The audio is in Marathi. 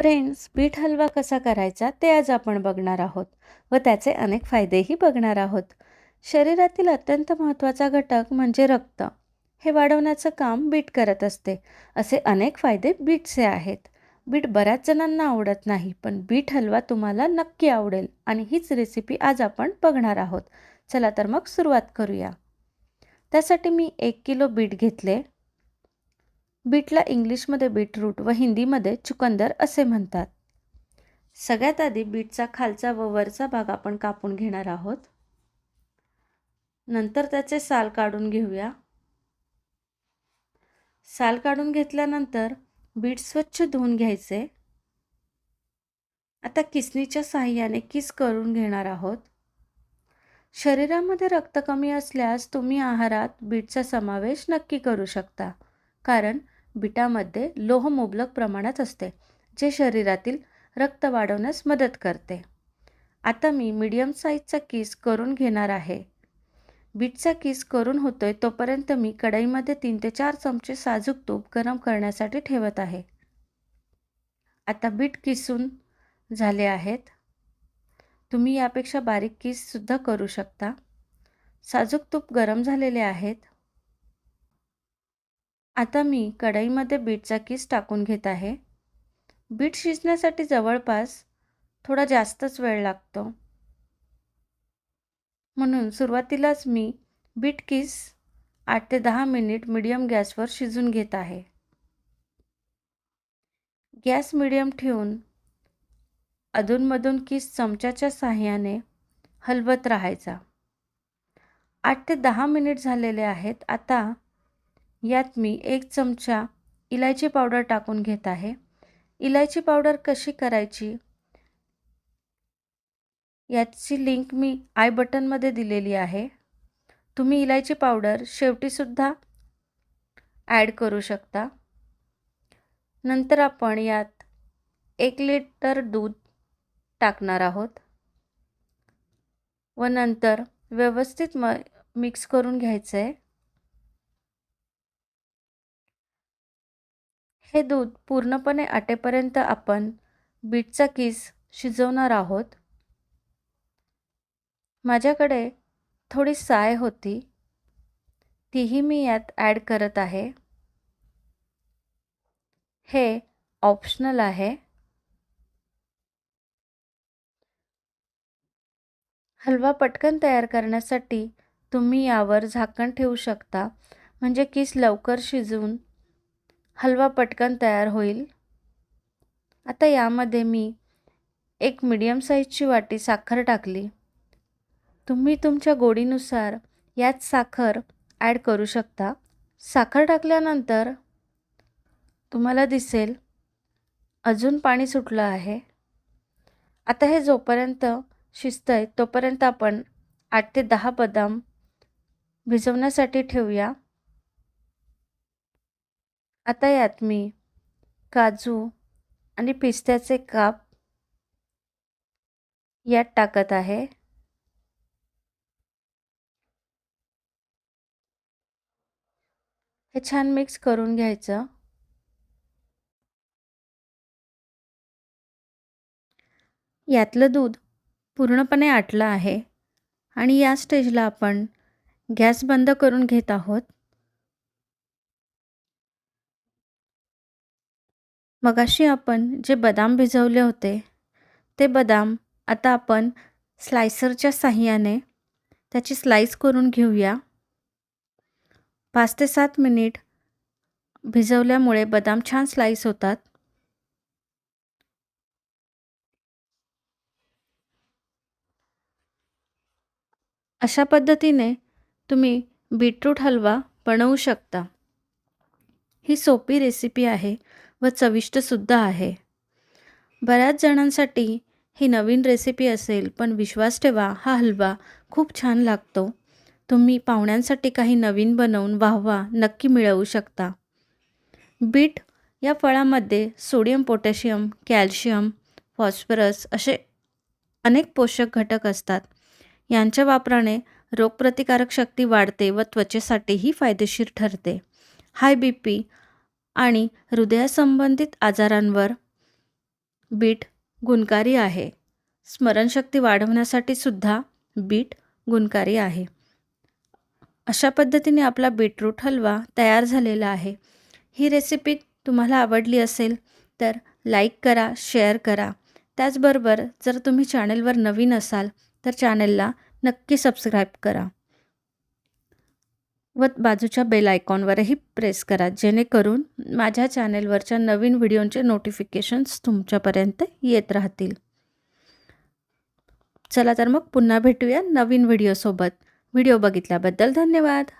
फ्रेंड्स बीट हलवा कसा करायचा ते आज आपण बघणार आहोत व त्याचे अनेक फायदेही बघणार आहोत. शरीरातील अत्यंत महत्त्वाचा घटक म्हणजे रक्त. हे वाढवण्याचं काम बीट करत असते. असे अनेक फायदे बीटचे आहेत. बीट बऱ्याच जणांना आवडत नाही पण बीट हलवा तुम्हाला नक्की आवडेल आणि हीच रेसिपी आज आपण बघणार आहोत. चला तर मग सुरुवात करूया. त्यासाठी मी एक किलो बीट घेतले. बीटला इंग्लिशमध्ये बीटरूट व हिंदीमध्ये चुकंदर असे म्हणतात. सगळ्यात आधी बीटचा खालचा व वरचा भाग आपण कापून घेणार आहोत. नंतर त्याचे साल काढून घेऊया. साल काढून घेतल्यानंतर बीट स्वच्छ धुवून घ्यायचे. आता किसनीच्या साह्याने किस करून घेणार आहोत? शरीरामध्ये रक्त कमी असल्यास तुम्ही आहारात बीटचा समावेश नक्की करू शकता. कारण बिटामध्ये लोह मुबलक प्रमाणात असते जे शरीरातील रक्त वाढवण्यास मदत करते. आता मी मीडियम साईजचा किस करून घेणार आहे. बीटचा किस करून होतोय तोपर्यंत मी कढईमध्ये तीन ते चार चमचे साजूक तूप गरम करण्यासाठी ठेवत आहे. आता बीट किसून झाले आहेत. तुम्ही यापेक्षा बारीक किससुद्धा करू शकता. साजूक तूप गरम झालेले आहेत. आता मी कढईमध्ये बीटचा किस टाकून घेत आहे. बीट शिजण्यासाठी जवळपास थोडा जास्तच वेळ लागतो. म्हणून सुरुवातीलाच मी बीट किस आठ ते दहा मिनिट मीडियम गॅसवर शिजून घेत आहे. गॅस मिडियम ठेवून अधूनमधून किस चमच्याच्या साह्याने हलवत राहायचा. आठ ते दहा मिनिट झालेले आहेत. आता यात मी एक चमचा इलायची पावडर टाकून घेत आहे. इलायची पावडर कशी करायची? याची लिंक मी आय बटनमध्ये दिलेली आहे. तुम्ही इलायची पावडर शेवटीसुद्धा ॲड करू शकता. नंतर आपण यात एक लिटर दूध टाकणार आहोत. व नंतर व्यवस्थित म मिक्स करून घ्यायचं आहे हे दूध पूर्णपणे आटेपर्यंत आपण बीटचा किस शिजवणार आहोत. माझ्याकडे थोडी साय होती. तीही मी यात ॲड करत आहे. हे ऑप्शनल आहे. हलवा पटकन तयार करण्यासाठी तुम्ही यावर झाकण ठेवू शकता. म्हणजे किस लवकर शिजवून हलवा पटकन तयार होईल. आता यामध्ये मी एक मीडियम साईजची वाटी साखर टाकली. तुम्ही तुमच्या गोडीनुसार यात साखर ॲड करू शकता. साखर टाकल्यानंतर तुम्हाला दिसेल अजून पाणी सुटलं आहे. आता हे जोपर्यंत शिजतं आहे तोपर्यंत आपण आठ ते दहा बदाम भिजवण्यासाठी ठेवूया. आता यात मी काजू आणि पिस्त्याचे काप यात टाकत आहे. हे छान मिक्स करून घ्यायचं. यातलं दूध पूर्णपणे आटलं आहे आणि या स्टेजला आपण गॅस बंद करून घेत आहोत. मगाशी आपण जे बदाम भिजवले होते ते बदाम आता आपण स्लायसरच्या साह्याने त्याची स्लाईस करून घेऊया. पाच ते सात मिनिट भिजवल्यामुळे बदाम छान स्लाईस होतात. अशा पद्धतीने तुम्ही बीटरूट हलवा बनवू शकता. ही सोपी रेसिपी आहे. व चविष्टसुद्धा आहे. बऱ्याच जणांसाठी ही नवीन रेसिपी असेल पण विश्वास ठेवा हा हलवा खूप छान लागतो. तुम्ही पाहुण्यांसाठी काही नवीन बनवून वाहवा नक्की मिळवू शकता. बीट या फळामध्ये सोडियम पोटॅशियम कॅल्शियम फॉस्फरस असे अनेक पोषक घटक असतात. यांच्या वापराने रोगप्रतिकारक शक्ती वाढते व त्वचेसाठीही फायदेशीर ठरते. हाय बी पी आणि हृदयासंबंधित आजारांवर बीट गुणकारी आहे. स्मरणशक्ती वाढवण्यासाठी सुद्धा बीट गुणकारी आहे. अशा पद्धतीने आपला बीटरूट हलवा तयार झालेला आहे. ही रेसिपी तुम्हाला आवडली असेल तर लाईक करा शेअर करा. त्याचबरोबर जर तुम्ही चॅनलवर नवीन असाल तर चॅनलला नक्की सबस्क्राईब करा. व बाजूच्या बेल आयकॉनवरही प्रेस करा. जेणेकरून माझ्या चॅनेलवरच्या नवीन व्हिडिओंचे नोटिफिकेशन्स तुमच्यापर्यंत येत राहतील. चला तर मग पुन्हा भेटूया नवीन व्हिडिओसोबत व्हिडिओ बघितल्याबद्दल धन्यवाद.